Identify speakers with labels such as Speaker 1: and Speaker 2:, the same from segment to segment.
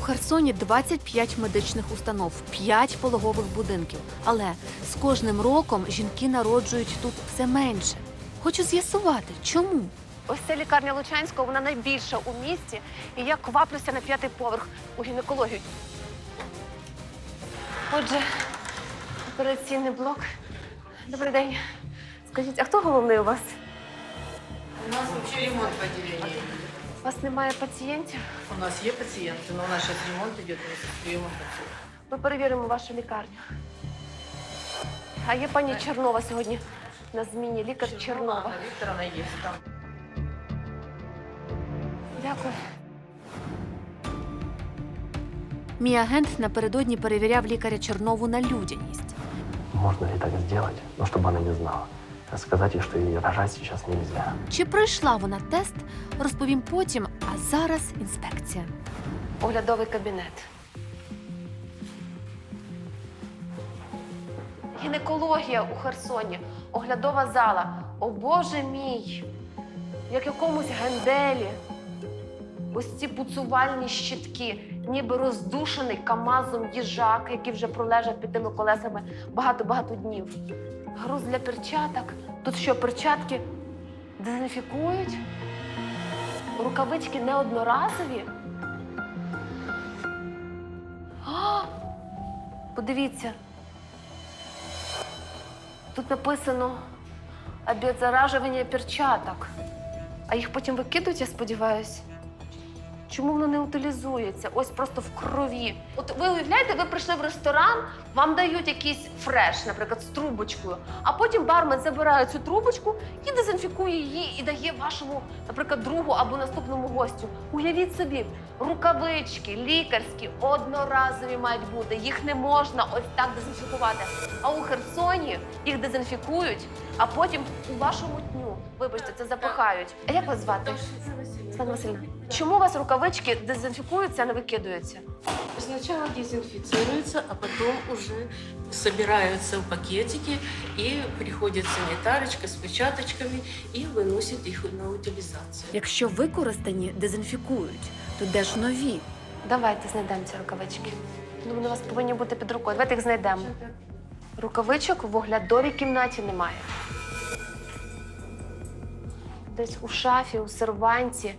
Speaker 1: У Херсоні 25 медичних установ, 5 пологових будинків. Але з кожним роком жінки народжують тут все менше. Хочу з'ясувати, чому.
Speaker 2: Ось ця лікарня Лучанського, вона найбільша у місті, і я кваплюся на п'ятий поверх у гінекологію. Отже, операційний блок. Добрий день. Скажіть, а хто головний у вас?
Speaker 3: У нас вообще ремонт в отделении.
Speaker 2: У вас немає пацієнтів?
Speaker 3: У нас есть пациенты, но у нас сейчас ремонт идет вместе с приемом пациентов.
Speaker 2: Ми перевіримо вашу лікарню. А є пані Чернова сьогодні на зміні. Лікар Чернова.
Speaker 3: Анна Викторовна есть там.
Speaker 2: Дякую.
Speaker 1: Мій агент напередодні перевіряв лікаря Чернову на людяність.
Speaker 4: Можно ли так сделать, но чтобы она не знала? Сказать ей, что ей рожать сейчас нельзя.
Speaker 1: Чи пройшла вона тест, розповім потім, а зараз інспекція.
Speaker 2: Оглядовий кабінет. Гінекологія у Херсоні. Оглядова зала. О Боже мій! Як якомусь генделі. Ось ці пуцувальні щитки, ніби роздушений камазом їжак, який вже пролежав під тими колесами багато-багато днів. Груз для перчаток. Тут що, перчатки дезінфікують? Рукавички не одноразові? А, подивіться. Тут написано обеззаражування перчаток. А їх потім викидують, я сподіваюся. Чому воно не утилізується? Ось просто в крові. От ви уявляєте, ви прийшли в ресторан, вам дають якийсь фреш, наприклад, з трубочкою, а потім бармен забирає цю трубочку і дезінфікує її і дає вашому, наприклад, другу або наступному гостю. Уявіть собі, рукавички лікарські одноразові мають бути. Їх не можна ось так дезінфікувати. А у Херсоні їх дезінфікують, а потім у вашому тню, вибачте, це запихають. А як вас звати? Світлана Васильівна, чому у вас рукавички дезінфікуються, а не викидаються?
Speaker 3: Сначала дезинфицируется, а потом уже собираются в пакетики и приходит санитарочка с перчаточками и выносит их на утилизацию.
Speaker 1: Якщо використані дезінфікують, то де ж нові?
Speaker 2: Давайте знайдемо ці рукавички. Ну, вони у вас повинні бути під рукою. Давайте їх знайдемо. Рукавичок в оглядовій кімнаті немає. Десь у шафі, у серванті,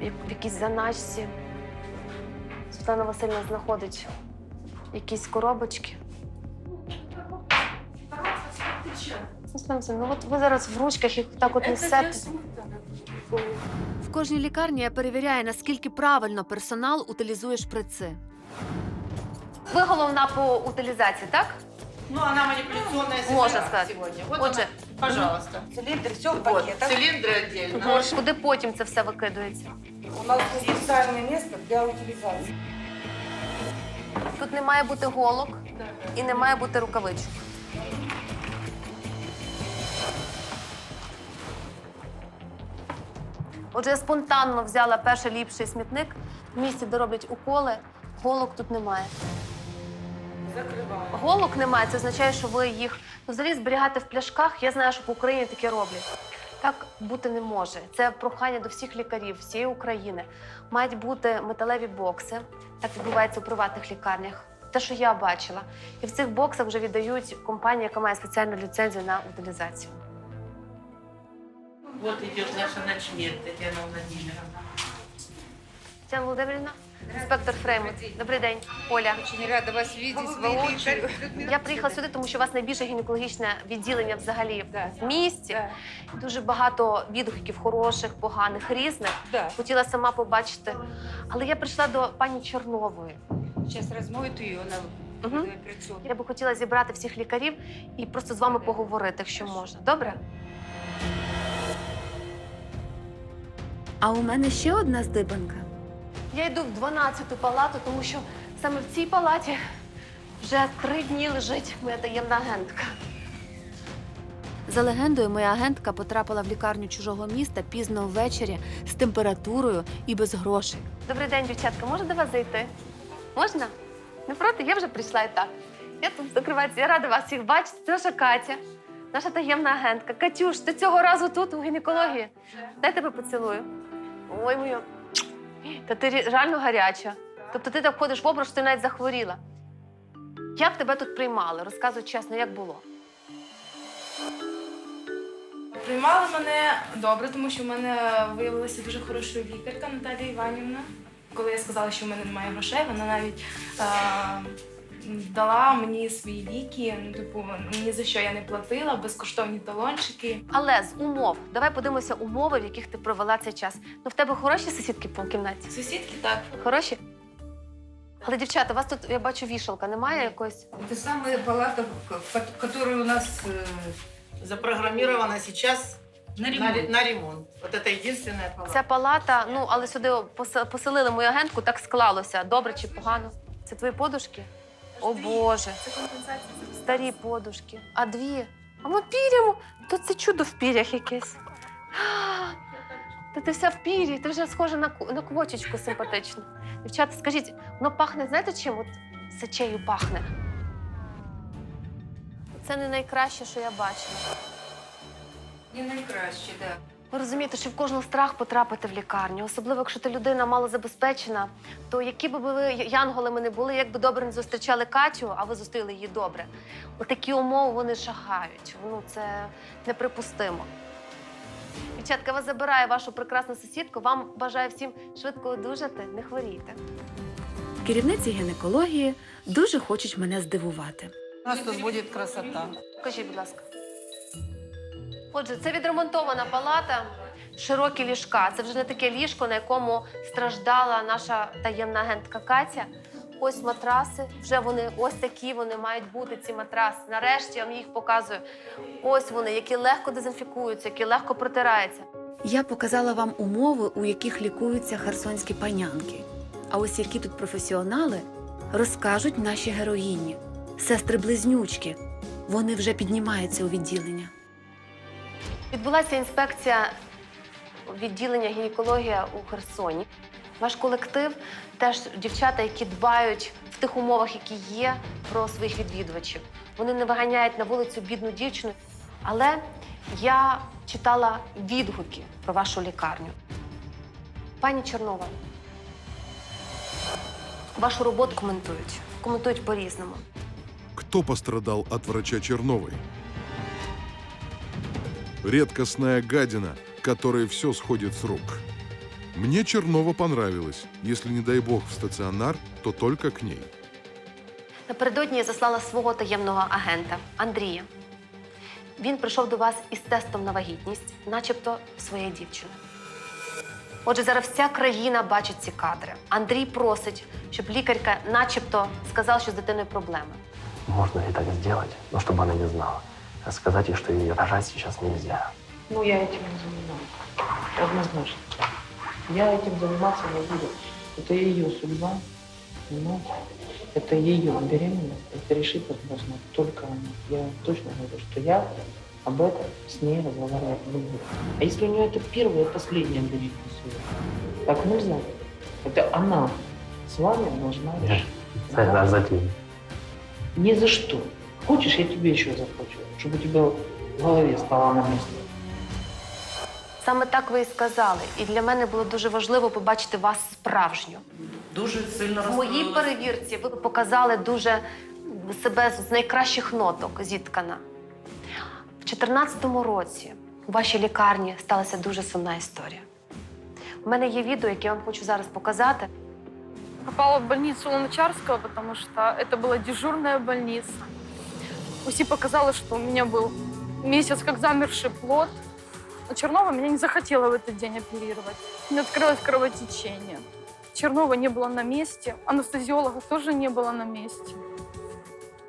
Speaker 2: в якійсь заначці. Світлана Васильівна знаходить якісь коробочки. Світлана Васильівна, ну от ви зараз в ручках їх так от несете.
Speaker 1: В кожній лікарні я перевіряю, наскільки правильно персонал утилізує шприци.
Speaker 2: Ви головна по утилізації, так?
Speaker 3: Ну, она манипуляционная
Speaker 2: Можно сказать.
Speaker 3: сегодня. Вот
Speaker 2: Отже,
Speaker 3: она, пожалуйста.
Speaker 5: Цилиндр, все в
Speaker 3: Вот,
Speaker 5: пакетах.
Speaker 3: цилиндры отдельно.
Speaker 2: Куди потім це все викидується?
Speaker 5: У нас есть специальное место для утилизации.
Speaker 2: Тут не має бути голок і не має бути рукавичок. Отже, я спонтанно взяла перший ліпший смітник в місті, де роблять уколи. Голок тут немає.
Speaker 5: Закрываем.
Speaker 2: Голок немає, це означає, що ви їх ну, взагалі зберігати в пляшках. Я знаю, що по Україні таке роблять. Так бути не може. Це прохання до всіх лікарів всієї України. Мають бути металеві бокси. Так відбувається у приватних лікарнях. Те, що я бачила. І в цих боксах вже віддають компанії, яка має спеціальну ліцензію на утилізацію.
Speaker 3: Вот идет наша ночмед Татьяна Владимировна.
Speaker 2: Тетяна Володимирівна, інспектор Фреймут. Добрий день, Оля.
Speaker 6: Очень рада вас видеть воочию.
Speaker 2: Я приїхала сюди, тому що у вас найбільше гінекологічне відділення взагалі
Speaker 6: Да.
Speaker 2: в місті.
Speaker 6: Да,
Speaker 2: Дуже багато відгуків хороших, поганих, різних.
Speaker 6: да.
Speaker 2: Хотіла сама побачити. Але я прийшла до пані Чорнової.
Speaker 6: Сейчас размоют ее на
Speaker 2: Мгм. Я би хотіла зібрати всіх лікарів і просто з вами поговорити, якщо можна. Добре?
Speaker 1: А у мене ще одна здибанка.
Speaker 2: Я йду в 12-ту палату, тому що саме в цій палаті вже три дні лежить моя таємна агентка.
Speaker 1: За легендою, моя агентка потрапила в лікарню чужого міста пізно ввечері з температурою і без грошей.
Speaker 2: Добрий день, дівчатка. Можна до вас зайти? Можна? Не проти, я вже прийшла і так. Я тут закриваюся, я рада вас всіх бачити. Це наша Катя, наша таємна агентка. Катюш, ти цього разу тут, у гінекології. Дай тебе поцілую. Ой, моя Та ти реально гаряча. Тобто ти так ходиш в образ, що ти навіть захворіла. Як тебе тут приймали? Розказуй чесно, як було?
Speaker 7: Приймали мене добре, тому що в мене виявилася дуже хороша лікарка Наталія Іванівна. Коли я сказала, що в мене немає грошей, вона навіть е, дала мені свої ліки. Ну, типу, ні за що я не платила, безкоштовні талончики.
Speaker 2: Але з умов, давай подивимося умови, в яких ти провела цей час. Ну, в тебе хороші сусідки по кімнаті?
Speaker 7: Сусідки так.
Speaker 2: Хороші? Але, дівчата, у вас тут, я бачу, вішалка, немає якоїсь?
Speaker 6: Это самая палата, ко- которая у нас э,
Speaker 8: запрограммирована сейчас
Speaker 6: на
Speaker 8: на,
Speaker 6: ремонт.
Speaker 8: ре- на ремонт. Вот это единственная палата.
Speaker 2: Ця палата, ну, але сюди пос- поселили мою агентку, так склалося. Добре чи погано? Це твої подушки? О Боже,
Speaker 7: Це компенсація за
Speaker 2: старі подушки. А дві? А ми пір'ям. То це чудо в пір'ях якесь. А, Та ти вся в пір'ї, ти вже схожа на, ку- на квочечку симпатичну. Дівчата, скажіть, воно пахне, знаєте чим? От сечею пахне. Це не найкраще, що я бачила.
Speaker 6: Не найкраще, да.
Speaker 2: Ви розумієте, що в кожного страх потрапити в лікарню, особливо якщо ти людина малозабезпечена, то які би ви янголами не були, як би добре не зустрічали Катю, а ви зустріли її добре. Отакі умови вони шагають. Ну це неприпустимо. Дівчатка, вас забираю вашу прекрасну сусідку. Вам бажаю всім швидко одужати, не хворійте.
Speaker 1: Керівниці гінекології дуже хочуть мене здивувати.
Speaker 6: У нас тут будет красота.
Speaker 2: Покажіть, будь ласка. Отже, це відремонтована палата, широкі ліжка. Це вже не таке ліжко, на якому страждала наша таємна агентка Катя. Ось матраси. Вже вони ось такі вони мають бути, ці матраси. Нарешті я вам їх показую. Ось вони, які легко дезінфікуються, які легко протираються.
Speaker 1: Я показала вам умови, у яких лікуються херсонські панянки. А ось які тут професіонали розкажуть наші героїні, сестри-близнючки. Вони вже піднімаються у відділення.
Speaker 2: Відбулася інспекція відділення гінекологія у Херсоні. Ваш колектив теж дівчата, які дбають в тих умовах, які є, про своїх відвідувачів. Вони не виганяють на вулицю бідну дівчину. Але я читала відгуки про вашу лікарню. Пані Чернова, вашу роботу коментують. Коментують по-різному.
Speaker 9: Кто пострадал от врача Черновой? Редкостная гадина, которой все сходит с рук. Мне Чернова понравилась. Если, не дай бог, в стационар, то только к ней.
Speaker 2: Напередодні я заслала свого таємного агента Андрія. Він прийшов до вас із тестом на вагітність, начебто своєї дівчини. Отже, зараз вся країна бачить ці кадри. Андрій просить, щоб лікарка, начебто, сказала, що з дитиною проблеми.
Speaker 4: Можно ли так сделать, но чтобы она не знала? Сказать ей, что ей рожать сейчас нельзя.
Speaker 8: Ну, я этим не занимаюсь. Однозначно. Я этим заниматься не буду. Это ее судьба, понимаете? Это ее беременность. Это решить возможно только она. Я точно говорю, что я об этом с ней разговаривать не буду. А если у нее это первая и последняя беременность? Так нельзя. Это она с вами должна решить.
Speaker 4: За, за, за тем.
Speaker 8: Ни за что. Хочешь, я тебе еще заплачу, чтобы у тебя в голове стало на место.
Speaker 2: Саме так ви і сказали. І для мене було дуже важливо побачити вас справжню.
Speaker 8: Дуже сильно
Speaker 2: В моїй перевірці ви показали дуже себе з найкращих ноток зіткана. В 2014 році у вашій лікарні сталася дуже сумна історія. У мене є відео, яке я вам хочу зараз показати.
Speaker 10: попала в больницу Луначарского, потому что это была дежурная больница. УСИ показало, что у меня был месяц как замерший плод. Но Чернова меня не захотела в этот день оперировать. Меня открылось кровотечение. Чернова не было на месте, анестезиолога тоже не было на месте.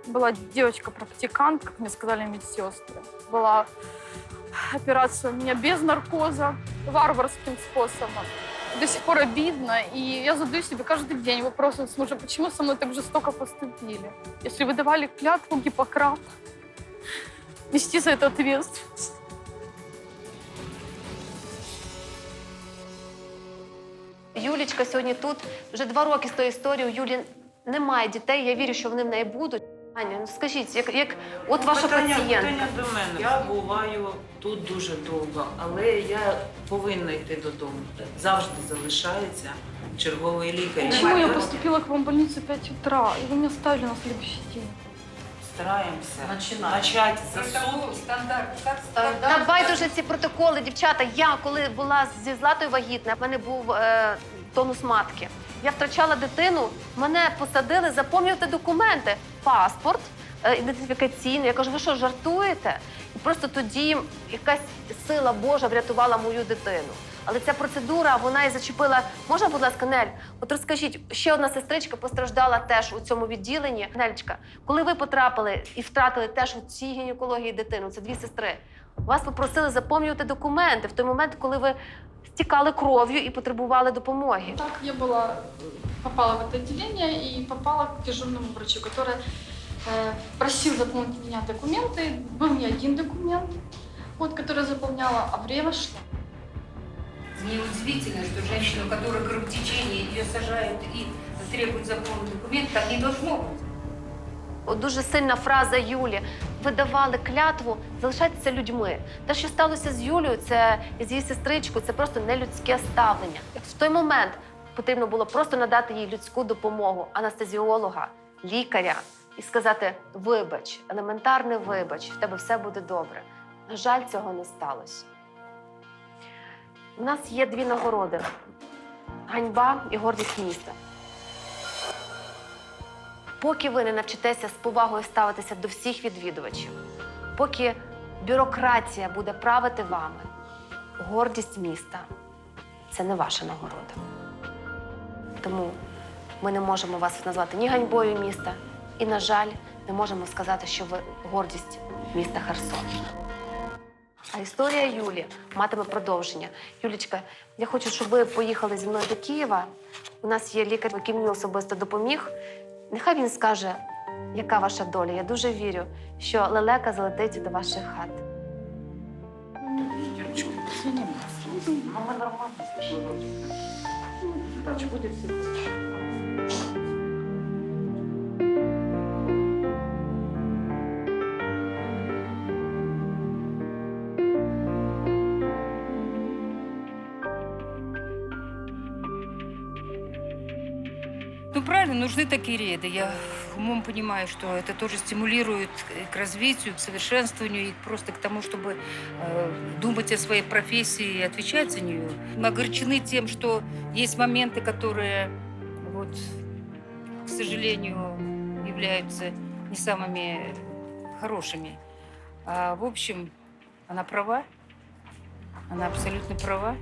Speaker 10: Была девочка-практикант, как мне сказали медсестры. Была операция у меня без наркоза, варварским способом до сих пор обидно, и я задаю себе каждый день вопросом с мужем, почему со мной так жестоко поступили? Если вы давали клятву Гиппократа, нести за это ответственность.
Speaker 2: Юлічка сьогодні тут. Вже два роки з тої історії. У Юлі немає дітей. Я вірю, що вони в неї будуть. Аня, ну скажіть, як, як от ваша
Speaker 11: питання,
Speaker 2: пацієнтка.
Speaker 11: питання до мене. Я буваю тут дуже довго, але я повинна йти додому. Завжди залишається черговий лікар.
Speaker 10: Почему я поступила к вам в больницу в 5 утра, и вы меня оставили на следующий день?
Speaker 11: Стараємося
Speaker 6: Начинать.
Speaker 11: почати за
Speaker 5: Это
Speaker 11: сутки.
Speaker 5: был стандарт. Как
Speaker 2: Та
Speaker 5: стандарт.
Speaker 2: байдуже ці протоколи, дівчата. Я коли була зі златою вагітна, в мене був е, тонус матки. Я втрачала дитину, мене посадили заповнювати документи, паспорт, е, ідентифікаційний. Я кажу, ви що, жартуєте? І просто тоді якась сила Божа врятувала мою дитину. Але ця процедура, вона і зачепила. Можна, будь ласка, Нель, от розкажіть, ще одна сестричка постраждала теж у цьому відділенні. Нельчка, коли ви потрапили і втратили теж у цій гінекології дитину, це дві сестри. Вас попросили заповнювати документи в той момент, коли ви стікали кров'ю і потребували допомоги.
Speaker 10: Так, я была, попала в это отделение и попала к дежурному врачу, который э, просил заполнить меня документы. Был не один документ, вот, который я заполняла, а время шло.
Speaker 6: Неудивительно, что женщина, у которой кровотечение, ее сажают и требуют заполнить документ, так не должно быть.
Speaker 2: От дуже сильна фраза Юлі. Ви давали клятву залишайтеся людьми. Те, що сталося з Юлією, це і з її сестричкою, це просто нелюдське ставлення. Як в той момент потрібно було просто надати їй людську допомогу, анестезіолога, лікаря і сказати: вибач, елементарний вибач, в тебе все буде добре. На жаль, цього не сталося. У нас є дві нагороди: ганьба і гордість міста. Поки ви не навчитеся з повагою ставитися до всіх відвідувачів, поки бюрократія буде правити вами, гордість міста це не ваша нагорода. Тому ми не можемо вас назвати ні ганьбою міста, і, на жаль, не можемо сказати, що ви гордість міста Херсон. А історія Юлі матиме продовження. Юлічка, я хочу, щоб ви поїхали зі мною до Києва. У нас є лікар, який мені особисто допоміг. Нехай він скаже, яка ваша доля. Я дуже вірю, що лелека залетить до ваших хат.
Speaker 6: Ну, правильно, нужны такие рейды. Я умом понимаю, что это тоже стимулирует к развитию, к совершенствованию и просто к тому, чтобы э, думать о своей профессии и отвечать за нее. Мы огорчены тем, что есть моменты, которые, вот, к сожалению, являются не самыми хорошими. А, в общем, она права. Она абсолютно права.